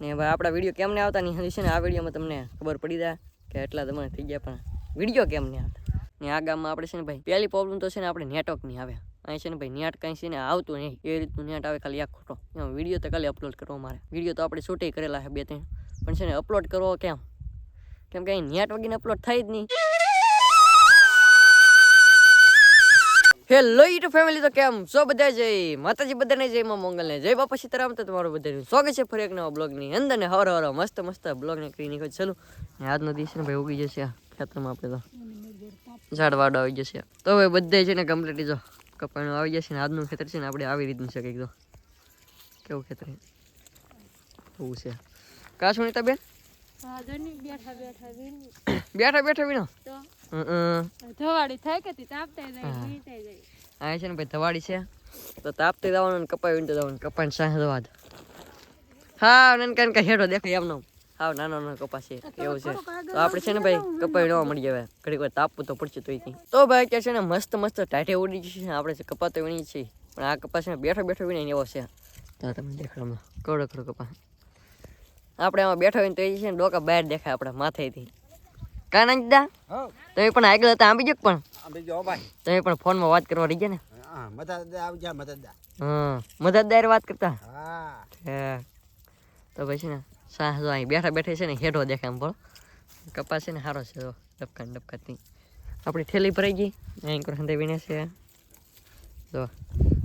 ને ભાઈ આપણા વીડિયો કેમ નહીં આવતા નહીં? છે ને આ વિડીયોમાં તમને ખબર પડી જાય કે એટલા તમને થઈ ગયા, પણ વીડિયો કેમ નહીં આવતા? ને આ ગામમાં આપણે છે ને ભાઈ, પહેલી પ્રોબ્લેમ તો છે ને આપણે નેટવર્ક નહીં આવે. અહીં છે ને ભાઈ નેટ કાંઈ છે ને આવતું નહીં. એ રીતનું નેટ આવે ખાલી આ ખોટો એમાં વીડિયો તો ખાલી અપલોડ કરવો મારે. વીડિયો તો આપણે શૂટે કરેલા છે બે ત્રણ પણ છે ને અપલોડ કરવો કેમ? કેમ કે અહીં નેટ અપલોડ થાય જ નહીં. હેલો યુટ્યુબ ફેમિલી તો કેમ? સો બધા જય. માતાજી બધાને જય, માં મંગલને જય. બાપા સીતારામ તો તમારું બધાનું સ્વાગત છે ફરી એક નવા બ્લોગની અંદર. ને હર હર મસ્ત મસ્ત બ્લોગ નીકળી કરી નીકળે ચલો, ને આજનો દિવસ ને ભાઈ ઉગી જશે ખેતરમાં આપણે તો. ઝાડ વાડ આવી જશે. તો હવે બધે છે ને કમ્પ્લીટ જો કપાણું આવી જશે ને આજનું ખેતર છે ને આપણે આવી રીતનું છે કંઈક તો. કેવું ખેતર? એવું છે. કા નીતા બેન બેઠા બેઠા હમ ધવાડી થાય કે તાપતા જાય આ છે ને ભાઈ ધવાડી છે. તો તાપતી જવાનું ને કપાઈ વીણતું જવાનું. કપાઈને જવા દવા હા નનકા નનકા હેડો દેખાય એમનો. હા નાનો નાનો કપાસ છે. એવું છે. તો આપણે છે ને ભાઈ કપાઈ નવા મળી જાય ઘડીક વાર તાપવું તો પડશે તો તો ભાઈ અત્યારે છે ને મસ્ત મસ્ત ટાઢે ઉડી છે ને આપણે છે કપા તો વીણી છીએ. પણ આ કપાસ છે ને બેઠો બેઠો વીણી એવો છે. તો તમે દેખાડો હમણાં. કવડો કરો કપા. આપણે આમાં બેઠા હોય તો એ છે ને ડોકા બહાર દેખાય આપણા માથેથી. કાના દા તમે પણ આગળ હતા આંબી જક પણ? તમે પણ ફોનમાં વાત કરવા રહી ગયા ને હા મદદદાર વાત કરતા? તો પછી છે ને સાહ જો અહીં બેઠા બેઠા છે ને હેઠો દેખાય આમ પણ કપાસ છે ને સારો છે ડબકા ડબકાથી. આપણી થેલી ભરાઈ ગઈ. અહીં કોઈ વીણે છે. તો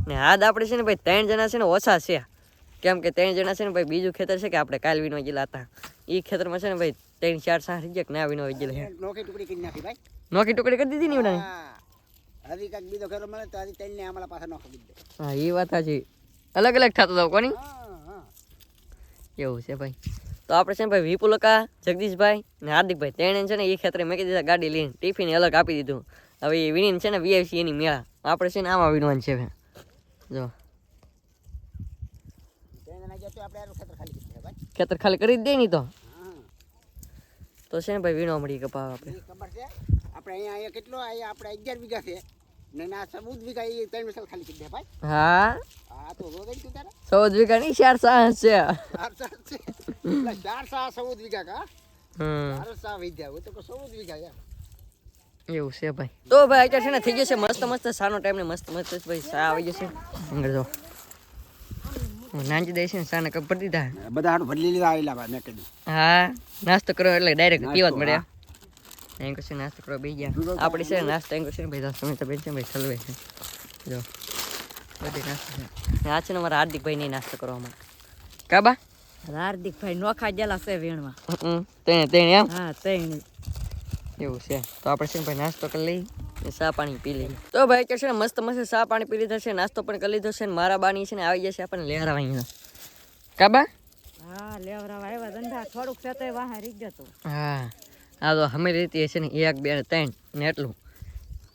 ને હાથ આપણે છે ને ભાઈ ત્રણ જણા છે ને ઓછા છે. કેમ કે ત્રણ જણા છે ને ભાઈ બીજું ખેતર છે કે આપણે કાલ વીણવા ગયેલા હતા. એ ખેતરમાં છે ને ભાઈ ત્રણ ચાર સાર ગયા કે ના વીણવા ગયેલા છે. નોખી ટુકડી કરી નાખી ભાઈ. નોકી ટુકડી કરી દીધી ને હા. હજી કાંઈક બીજો ઘરો મળે તો હજી તેલ ને આમલા પાસે નોખી દીધો હા એ વાત સાચી. અલગ અલગ થતો હતો કોની? એવું છે ભાઈ. તો આપણે છે ને ભાઈ વિપુલકા જગદીશભાઈ ને હાર્દિકભાઈ તેણે છે ને એ ખેતરે મેં દીધા ગાડી લઈને ટિફિન અલગ આપી દીધું. હવે એ વિનીન છે ને વીઆઈસી એની મેળા. આપણે છે ને આમાં વિનવાન છે. જો તેલ ના ગયા તો આપણે આનું ખેતર ખાલી કરી દે ભાઈ ખેતર ખાલી કરી જ દે નહીં તો. તો છે ને ભાઈ વીણો મળી કપા આપણે. ખબર છે? આપણે અહીંયા અહીંયા કેટલો અહીંયા આપણે અગિયાર વીઘા છે. ને ના ચૌદ વીઘા એ ત્રણ મસાલ ખાલી કરી દે ભાઈ. હા? હા તો રોજ તું તારે. ચૌદ વીઘા નહીં ચાર સાહસ છે. ચાર ચાર છે? ચાર સા ચૌદ વીઘા કા? હમ. ચાર સાહ વીઘા હોય તો કે ચૌદ વીઘા યાર એવું છે ભાઈ. તો ભાઈ અત્યારે છે ને થઈ જશે મસ્ત મસ્ત સાનો ટાઈમ ને મસ્ત મસ્ત ભાઈ સા આવી જશે. જો. નાનજી દઈ છે ને સાને કપ ભરી દીધા બધા હાડું ભરી લીધા આવેલા ભાઈ મેં કીધું. હા નાસ્તો કરો એટલે ડાયરેક્ટ પીવા જ મળ્યા. એમ કશું નાસ્તો કરો બેસી ગયા. આપણે છે નાસ્તો એમ કશું ભાઈ દસ મિનિટ બેન છે ભાઈ સલવે છે. જો બધી નાસ્તો છે આ છે ને મારા હાર્દિકભાઈ નહીં નાસ્તો કરવામાં કાબા હાર્દિકભાઈ નોખા ગયેલા છે વેણમાં હમ તેને તેને એમ? હા તૈણી. એવું છે. તો આપણે છે ભાઈ નાસ્તો કરી લઈ ને ચા પાણી પી લઈએ. તો ભાઈ કે છે ને મસ્ત મસ્ત ચા પાણી પી લીધા છે નાસ્તો પણ કરી લીધો છે ને મારા બાની છે ને આવી જશે આપણને લેહરા અહીંયા. કાબા હા લેવરાવા આવ્યા ધંધા થોડુંક છે તો વાહ રહી જતો હા હા તો અમે રીતે છે ને એક બે ને ત્રણ ને એટલું.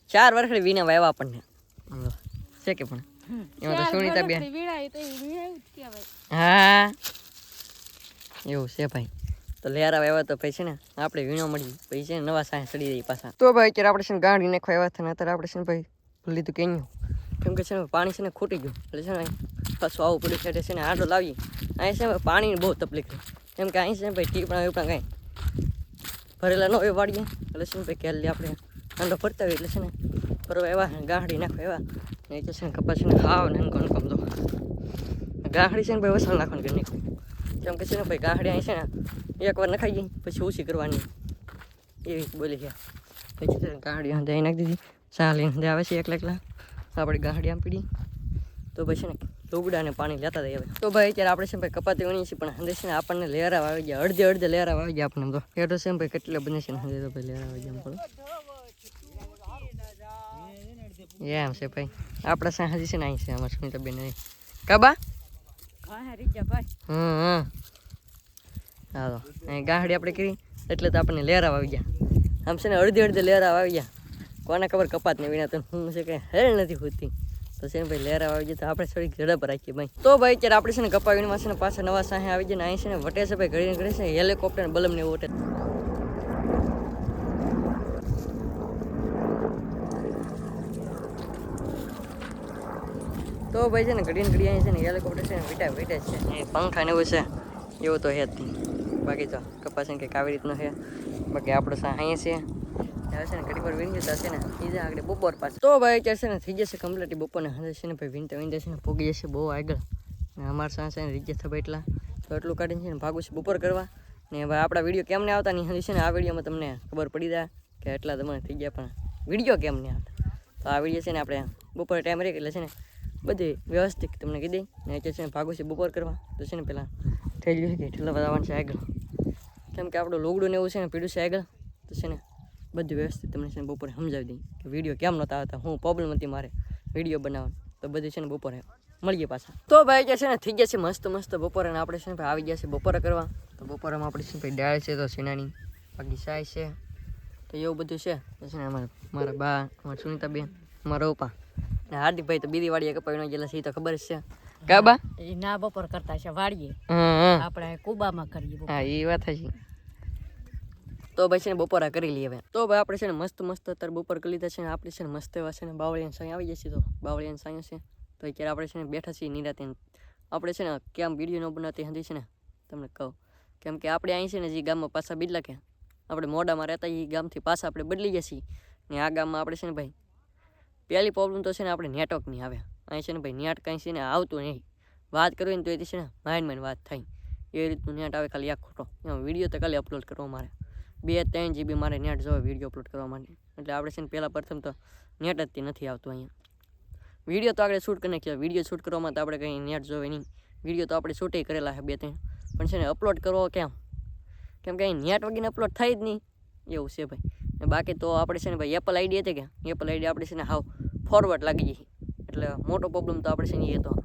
ચાર વર્ષે વિના વાવ્યા આપણને. છે કે પણ? એમાં તો સુનીતા બેન. હા એવું છે ભાઈ. તો લેરા આવ્યા તો ભાઈ છે ને આપણે વીણો મળી પછી છે નવા સાંજ ચડી જઈએ પાછા તો ભાઈ અત્યારે આપણે છે ને ગાડી નાખવા આવ્યા હતા અત્યારે આપણે છે ને ભાઈ ભૂલી લીધું કેન્યું કેમ કે છે ને પાણી છે ને ખૂટી ગયું એટલે છે ને પાછું આવું પડ્યું છે છે ને આડો લાવી અહીં છે ને પાણીની બહુ તકલીફ કેમ કે અહીં છે ને ભાઈ ટીપણા વીપણા કાંઈ ભરેલા ન હોય વાડીએ એટલે છે ને ભાઈ કેલી આપણે આંડો ફરતા હોય એટલે છે ને ફરવા એવા ગાડી નાખવા એવા ને એ તો છે ને કપાસ ને ખાવ ને એમ કમ તો ગાહડી છે ને ભાઈ વસણ નાખવાનું કે નાખ્યું કેમ કે છે ને ભાઈ ગાહડી અહીં છે ને એકવાર નખાઈ ગઈ પછી ઓછી કરવાની. એવી બોલી ગયા. પછી ગાડી અહીં નાખી દીધી. ચા લઈને હાંધે આવે છે એકલા એકલા. આપણે ગાહડી આમ પીડી. તો પછી ને લુગડા ને પાણી લેતા જઈએ હવે. તો ભાઈ અત્યારે આપણે છે ભાઈ કપાતી વણીએ છીએ પણ હાંધે છે ને આપણને લેરા આવી ગયા. અડધે અડધે લેરા આવી ગયા આપણને તો. એટલો છે ભાઈ કેટલે બને છે ને હાંધે તો ભાઈ લેરા આવી ગયા પડો એમ છે ભાઈ. આપણા સાં હજી છે ને અહીં છે અમારે સુનિતા બેન કાબા? વાહ રહી જા ભાઈ. હમ હમ. હાલો, અહીં ગાહડી આપણે કરી, એટલે તો આપણને લેરાવ આવી ગયા. આમ છે ને અડધી અડધી લેરાવ આવી ગયા. કોને ખબર કપાત ને વિના તો હું છે કે હેલ નથી હોતી. તો છે ને ભાઈ લેરાવ આવી જાય તો આપણે થોડીક ઝડપ રાખીએ ભાઈ. તો ભાઈ અત્યારે આપણે છે ને કપા વીણમાં છે ને પાછા નવા સાહે આવી જાય ને અહીં છે ને વટે છે ભાઈ ઘડીને ઘડી છે હેલિકોપ્ટર ને બલમ ને વટે તો ભાઈ છે ને ઘડીને ઘડી અહીં છે ને હેલિકોપ્ટર છે ને વિટા વિટે છે. એ પંખા ને એવું છે. એવું તો હેત નહીં. બાકી તો કપાસ ને કંઈક આવી રીતનો છે બાકી આપણો સા અહીંયા છે હવે ને ઘડી પર વીણી જતા ને આગળ બપોર પાછું તો ભાઈ અત્યારે છે ને થઈ જશે કમ્પ્લીટ બપોરને હવે છે ને ભાઈ વીણતા છે ને પોગી જશે બહુ આગળ ને અમારા સા ને રીજે થવા એટલા તો એટલું કાઢીને છે ને ભાગું છે કરવા ને ભાઈ આપણા વીડિયો કેમ નહીં આવતા નહીં હજી છે ને આ વિડીયોમાં તમને ખબર પડી જાય કે એટલા તમને થઈ ગયા પણ વીડિયો કેમ નહીં આવતા તો આ વીડિયો છે ને આપણે બપોર ટાઈમ રહે એટલે છે ને બધી વ્યવસ્થિત તમને કીધી ને છે ને ભાગું છે બપોર કરવા તો છે ને પહેલાં થઈ ગયું છે કે ઠેલા બતાવવાનું છે આગળ કેમ કે આપણું લોગડું ને એવું છે ને પીડું છે આગળ. તો છે ને બધું વ્યવસ્થિત તમને છે ને બપોરે સમજાવી દઈ કે વીડિયો કેમ નહોતા આવતા હું પ્રોબ્લેમ હતી મારે વીડિયો બનાવવાનું. તો બધું છે ને બપોરે મળીએ પાછા. તો ભાઈ કે છે ને થઈ ગયા છે મસ્ત મસ્ત બપોરે ને આપણે છે ને ભાઈ આવી ગયા છે બપોરે કરવા. તો બપોરેમાં આપણે છે ભાઈ દાળ છે તો સીનાની બાકી સાય છે. તો એવું બધું છે. તો છે ને અમારા મારા બા અમારા સુનિતાબેન અમારા ઉપા અને હાર્દિકભાઈ તો બીજી વાડીએ કપાઈ ગયેલા છે એ તો ખબર જ છે. કાબા એ ના બપોર કરતા છે વાડીએ. આપણે કુબામાં કરીએ હા એ વાત છે તો ભાઈ છે ને બપોરા કરી લઈએ હવે તો ભાઈ આપણે છે ને મસ્ત મસ્ત અત્યારે બપોર કરી લીધા છે ને આપણે છે ને મસ્ત એવા છે ને બાવળિયાન સાંઈ આવી જશે તો બાવળિયાન સાંઈ છે તો અત્યારે આપણે છે ને બેઠા છીએ નિરાતે આપણે છે ને કેમ વીડિયો ન બનાવતી હંધી છે ને તમને કહું કેમ કે આપણે અહીં છે ને જે ગામમાં પાછા બદલા કે આપણે મોડામાં રહેતા એ ગામથી પાછા આપણે બદલી ગયા છીએ ને આ ગામમાં આપણે છે ને ભાઈ પહેલી પ્રોબ્લેમ તો છે ને આપણે નેટવર્ક નહીં આવે અહીં છે ને ભાઈ નેટ કાંઈ છે ને આવતું નહીં વાત કરવી ને તો એ છે ને માઇન્ડ માઇન્ડ વાત થાય એ રીતનું નેટ આવે ખાલી આ ખોટો એમાં વીડિયો તો ખાલી અપલોડ કરવો મારે બે ત્રણ જીબી મારે નેટ જોવે વીડિયો અપલોડ કરવા માટે. એટલે આપણે છે ને પહેલાં પ્રથમ તો નેટ જ નથી આવતું અહીંયા. વીડિયો તો આપણે શૂટ કરી નાખ્યો વીડિયો શૂટ કરવામાં તો આપણે કંઈ નેટ જોવે નહીં. વીડિયો તો આપણે શૂટે કરેલા છે બે ત્રણ. પણ છે ને અપલોડ કરવો કેમ? કેમ કે અહીં નેટ વગીને અપલોડ થાય જ નહીં. એવું છે ભાઈ. બાકી તો આપણે છે ને ભાઈ એપલ આઈડી હતી કે? એપલ આઈડી આપણે છે ને હાવ ફોરવર્ડ લાગી જઈએ એટલે મોટો પ્રોબ્લેમ તો આપણે છે ને એ હતો.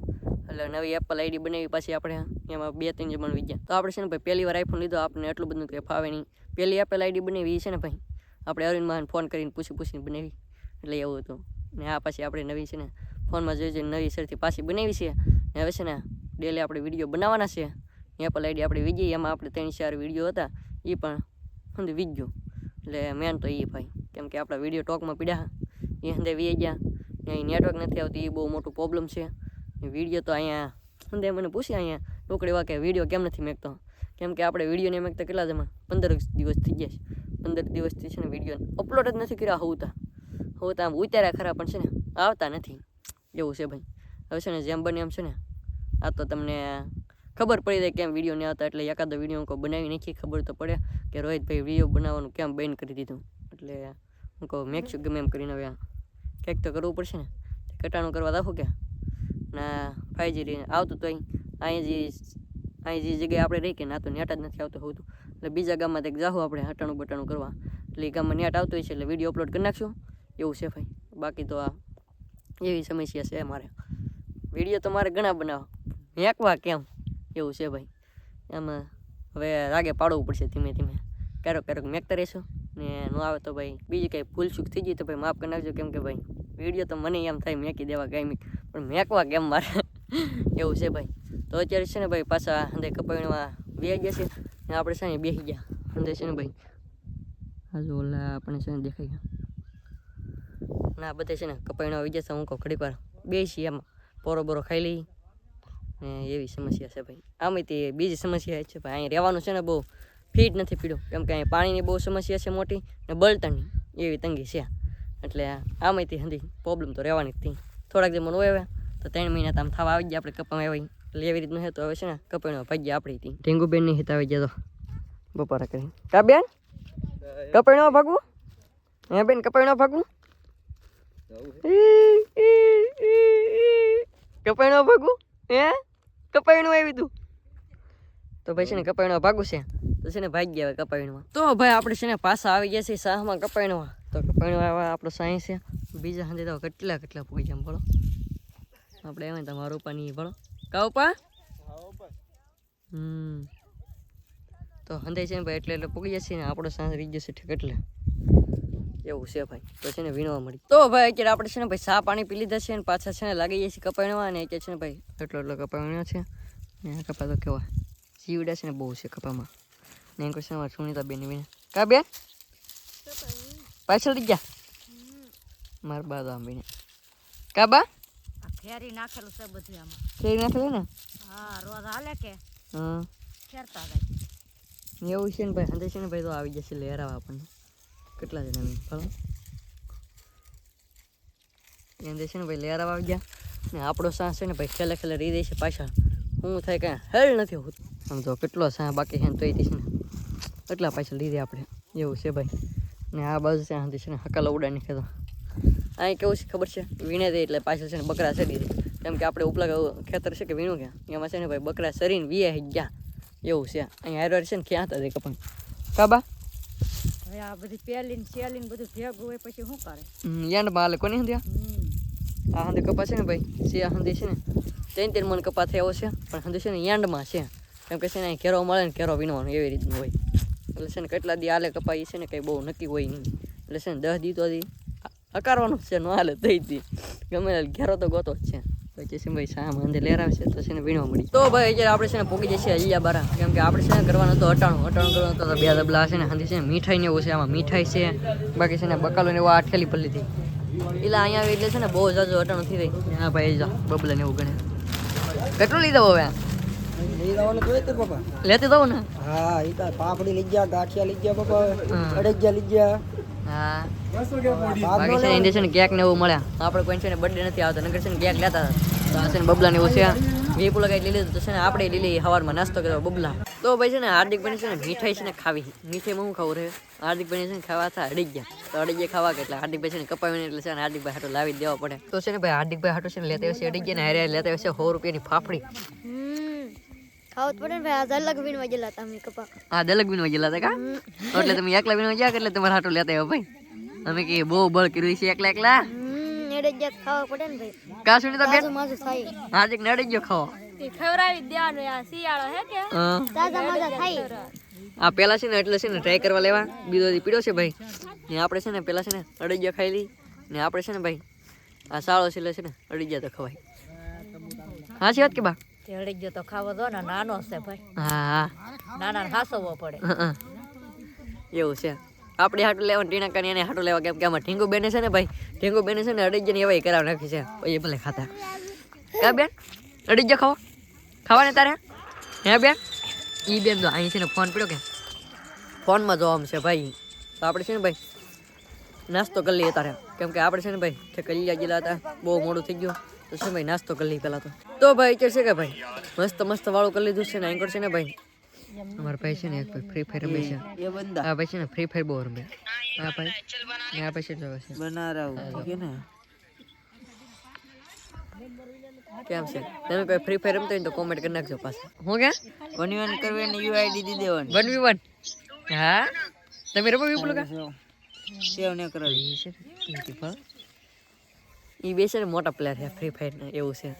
એટલે નવી એપલ આઈડી બનાવી પાછી આપણે એમાં બે ત્રણ જમણ વીજ્યા તો આપણે છે ને ભાઈ પહેલી વાર આઈફોન લીધો આપણે એટલું બધું કંઈ ફાવે નહીં. પહેલી એપલ આઈડી બનાવી છે ને ભાઈ, આપણે અરવિંદ મહાન ફોન કરીને પૂછી પૂછીને બનાવી. એટલે એવું હતું. ને આ પાછી આપણે નવી છે ને ફોનમાં જોઈ જોઈને નવી સરથી પાછી બનાવી છે. ને હવે છે ને ડેલી આપણે વીડિયો બનાવવાના છે. એપલ આઈડી આપણે વીજી એમાં આપણે ત્રણ ચાર વીડિયો હતા એ પણ હંધે વીજ્યો એટલે મેન તો એ ભાઈ, કેમ કે આપણા વીડિયો ટોકમાં પીડ્યા એ હંદે વી ગયા. અહીં નેટવર્ક નથી આવતું એ બહુ મોટું પ્રોબ્લેમ છે. વીડિયો તો અહીંયા હંધે મને પૂછ્યા અહીંયા ટોકડી વાકે વીડિયો કેમ નથી મેકતો? કેમ કે આપણે વીડિયો નહીં મેકતા કેટલા જમા પંદર દિવસ થઈ ગયા છે. પંદર દિવસથી છે ને વીડિયો અપલોડ જ નથી કર્યા હોતા. હોતા આમ ઉતાર્યા ખરા પણ છે ને આવતા નથી. એવું છે ભાઈ. હવે છે ને જેમ બને એમ છે ને આ તો તમને ખબર પડી જાય કેમ વીડિયો નહીં આવતા. એટલે એકાદો વીડિયો હું બનાવી નાખી, ખબર તો પડે કે રોહિતભાઈ વીડિયો બનાવવાનું કેમ બંધ કરી દીધું. એટલે હું કહું મેકશું ગમે એમ કરીને હવે કંઈક તો કરવું પડશે ને. કટાણું કરવા રાખું કે ના ફાઈવજી આવતું તો અહીં જે અહીં જે જગ્યાએ આપણે રહી કે ના તો નેટ જ નથી આવતું હોતું. એટલે બીજા ગામમાં કંઈક જાહું આપણે હટાણું બટાણું કરવા. એટલે એ ગામમાં નેટ આવતું હોય છે એટલે વીડિયો અપલોડ કરી નાખશું. એવું છે ભાઈ. બાકી તો આ એવી સમસ્યા છે મારે વીડિયો તો મારે ઘણા બનાવો. મેંકવા કેમ? એવું છે ભાઈ. એમાં હવે રાગે પાડવું પડશે ધીમે ધીમે. ક્યારેક ક્યારેક મેંકતા રહેશું. ને ન આવે તો ભાઈ બીજી કંઈ ભૂલ ચૂક થઈ ગઈ તો ભાઈ માફ કરી નાખજો. કેમ કે ભાઈ વીડિયો તો મને એમ થાય મેંકી દેવા કાંઈ પણ મેકવા કેમ મારે? એવું છે ભાઈ. તો અત્યારે છે ને ભાઈ પાછા અંદર કપાણીમાં બે ગયા છે. ને આપણે છે ને બેસી ગયા. અંદર છે ને ભાઈ હજુ ઓલા આપણે છે ને દેખાઈ ગયા. ના બધા છે ને કપાણીમાં આવી જશે હું કહું ઘડીક વાર. બેસી એમાં. પોરો બોરો ખાઈ લઈ. ને એવી સમસ્યા છે ભાઈ. આમાં તે બીજી સમસ્યા છે ભાઈ. અહીં રહેવાનું છે ને બહુ ફીટ નથી પીડ્યું. કેમ કે અહીં પાણીની બહુ સમસ્યા છે મોટી ને બળતણની એવી તંગી છે. એટલે આમાંથી હંધી પ્રોબ્લેમ તો રહેવાની જ હતી થોડાક જે મને હોય તો ત્રણ મહિના આમ થવા આવી ગયા. આપણે કપામાં આવી એટલે એવી રીતનું છે તો હવે છે ને કપાઈનો ભાગ્ય આપણી હતી ટેંગુબેનની હિત આવી ગયા તો બપોરા કરી કા બેન? કપાઈનો ભાગવું? હે બેન કપાઈનો ભાગવું? કપાઈનો ભાગવું? હે? કપાઈનું આવી તું. તો ભાઈ છે ને કપાઈનો ભાગું છે. તો છે ને ભાગી ગયા હવે કપાઈણમાં તો ભાઈ આપણે છે ને પાછા આવી ગયા છીએ સાહમાં કપાઈણમાં તો આવા આપણો સાયન્સ છે. બીજા સાંજે તો કેટલા કેટલા પૂગી જાય બોલો આપણે એમ તમારું પાણી બોલો કા પા હમ. તો હંધે છે ને ભાઈ, એટલે એટલે પૂગી જશે ને આપણો સાંજ રહી જશે કેટલે એવું છે ભાઈ. તો છે ને વીણવા મળી. તો ભાઈ, અત્યારે આપણે છે ને ભાઈ સા પાણી પી લીધા છે ને પાછા છે ને લાગી જાય છે કપાણવા અને અત્યારે છે ને ભાઈ, એટલો એટલો કપાણ્યો છે. ને આ કપા તો કેવા જીવડા છે ને બહુ છે કપામાં. ને એમ છે અમારે બેન વીણે. કા બેન? પાછળ ગયા માર બા આમ કાબા? ફેરી નાખેલું છે બધું આમાં. ફેરી નાખેલું ને? હા રોજ હાલે કે? હા. ફેરતા જાય. એવું છે ને ભાઈ અંદર છે ને ભાઈ તો આવી જશે લહેરાવા આપણને. કેટલા જણા એમ ફાળો એને છે ને ભાઈ લહેરાવા આવી ગયા. ને આપણો સાહ છે ને ભાઈ ખેલે ખેલે રહી દે છે પાછા. હું થાય કાંઈ હેલ નથી હોતું. આમ તો કેટલો સાહ બાકી છે ને તો છે ને. એટલા પાછા લીધે આપણે. એવું છે ભાઈ. ને આ બાજુ છે હાથી છે ને હકાલો ઉડાડી નાખે અહીં કેવું છે ખબર છે? વીણે દે એટલે પાછળ છે ને બકરા ચડી દે. કેમ કે આપણે ઉપલા ખેતર છે કે વીણું ક્યાં એમાં છે ને ભાઈ બકરા સરીને વીએ ગયા. એવું છે. અહીં હેરવાર છે ને ક્યાં હતા તે કપણ કાબા? આ બધી પેલીન ને બધું ભેગું હોય પછી શું કરે? યાંડ બાલે કોની હંધ્યા આ? હંધે કપા છે ને ભાઈ? આ હંધે છે ને ત્રણ ત્રણ મણ કપા થયો છે. પણ હંધે છે ને યાંડમાં છે. કેમ કે છે ને ઘેરો કેરો મળે ને કેરો વીણવાનો એવી રીતનું હોય. એટલે છે ને કેટલા દી આલે કપાઈ છે ને કંઈ બહુ નક્કી હોય નહીં એટલે છે ને દસ દી તો હકારવાનું છે નો હાલે થઈ દી ગમે ઘેરો તો ગોતો જ છે પછી છે ભાઈ સામ અંદર લેરાવે છે તો છે ને વીણવા મળી તો ભાઈ અત્યારે આપણે છે ને પોકી જશે અહીંયા બારા કેમ કે આપણે છે ને કરવાનું તો અટાણું અટાણું કરવાનું તો બે દબલા છે ને હાંધી છે મીઠાઈ ને એવું છે આમાં મીઠાઈ છે બાકી છે ને બકાલો ને એવું આઠેલી પલ્લી હતી એટલે અહીંયા એટલે છે ને બહુ જાજો અટાણું થઈ રહી હા ભાઈ જા બબલા ને એવું ગણે કેટલું લીધો હવે લેતી દઉં ને હા એ તો પાપડી લઈ ગયા ગાંઠિયા લઈ ગયા બાપા અડેજિયા લઈ ગયા હા બાકી છે ને એને છે ને કેક ને એવું મળ્યા આપણે કોઈ છે ને બર્થડે નથી આવતો નગર છે ને કેક લેતા તો આ છે ને બબલા ને એવું છે વીપુ લગાવી લીધું તો છે ને આપણે લઈ લઈએ નાસ્તો કર્યો બબલા તો ભાઈ છે ને હાર્દિક ભાઈ છે ને મીઠાઈ છે ને ખાવી મીઠાઈમાં હું ખાવું રહે હાર્દિક ભાઈ છે ને ખાવા હતા અડી ગયા તો અડી ગયા ખાવા કે એટલે હાર્દિક ભાઈ છે ને કપાવીને એટલે છે ને હાર્દિક ભાઈ હાટો લાવી દેવા પડે તો છે ને ભાઈ હાર્દિક ભાઈ હાટો છે ને લેતા અડી ગયા ને હારે લેતા હશે સો રૂપિયાની ફાફડી હમ ખાવું પડે ને ભાઈ અલગ વીણવા ગયેલા હતા અમે કપા. આ દલક બીન વજેલા હતા કા? એટલે તમે એકલા બીન વજ્યા એટલે તમારે હાટો લેતા આવ્યો ભાઈ? અમે કે બહુ બળ કર્યું છે એકલા એકલા. હમ એડે ખાવા પડે ને ભાઈ. કા સુની તો બેન તાજું થાય. હાર્દિક નડી ગયો ખાવા. એ ખવડાવી આ શિયાળો હે કે? તાજા મજા થાય. આ પેલા છે ને એટલે છે ને ટ્રાય કરવા લેવા. બીજો પીડો છે ભાઈ. ને આપણે છે ને પેલા છે ને અડીજા ખાઈ લી ને આપણે છે ને ભાઈ આ સાળો છે એટલે છે ને અડીજા તો ખવાય. હા છે વાત કે બા? તે હળી ગયો તો ખાવો દો ને નાનો છે ભાઈ. હા. નાના હાસવવો પડે. એવું છે. આપણે હાટું લેવા ટીણા કરી એને હાટું લેવા કેમ કે આમાં ઢીંગુ બેને છે ને ભાઈ? ઢીંગુ બેને છે ને અડીજા એવા કરાવ નાખી છે. એ ભલે ખાતા. કા બેન? અડી ખાવા ખાવા? ને તારે? હે બેન? ઈ બેન તો અહીં છે ને ફોન પડ્યો કે. ફોનમાં જોવા છે ભાઈ. તો આપણે છે ને ભાઈ નાસ્તો કરી લઈએ તારે. કેમ કે આપણે છે ને ભાઈ કલિયા ગયેલા હતા. બહુ મોડું થઈ ગયું. તો શું ભાઈ નાસ્તો કરી પહેલાં તો. તો ભાઈ કે છે કે ભાઈ? મસ્ત મસ્ત વાળું કરી લીધું છે ને એન્કર છે ને ભાઈ? અમારા ભાઈ છે ને એક ભાઈ ફ્રી ફાયર રમે છે. આ ભાઈ છે ને ફ્રી ફાયર બહુ રમે. આ ભાઈ. આ ભાઈ છે જો છે. બના રહું કે ને? કેમ છે? તમે કોઈ ફ્રી ફાયર રમતો હોય તો કોમેન્ટ કરી નાખજો પાછા. હું કે વન વન કરવી ને યુઆઈડી દી દેવાની. વન વી વન હા? તમે રમો વિપુલ કા સેવ ને કરાવી છે ઈ બે છે ને મોટા પ્લેયર છે ફ્રી ફાયર એવું છે.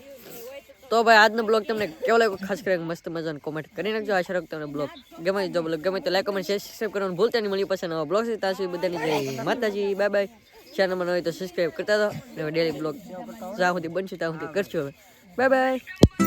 તો ભાઈ, આજનો બ્લોગ તમને કેવો લાગ્યો? ખાસ કરીને મસ્ત મજાનો કોમેન્ટ કરી નાખજો. આશા રાખું તમને બ્લોગ ગમે જો બ્લોગ ગમે તો લાઈક કમેન્ટ શેર સબસ્ક્રાઈબ કરવાનું ભૂલતા નહીં. મળી પાસે નવા બ્લોગ છે ત્યાં બધાની માતાજી. બાય બાય ચેનલમાં ન હોય તો સબસ્ક્રાઈબ કરતા દો ડેલી બ્લોગ જ્યાં સુધી બનશે ત્યાં સુધી કરશું હવે. Bye bye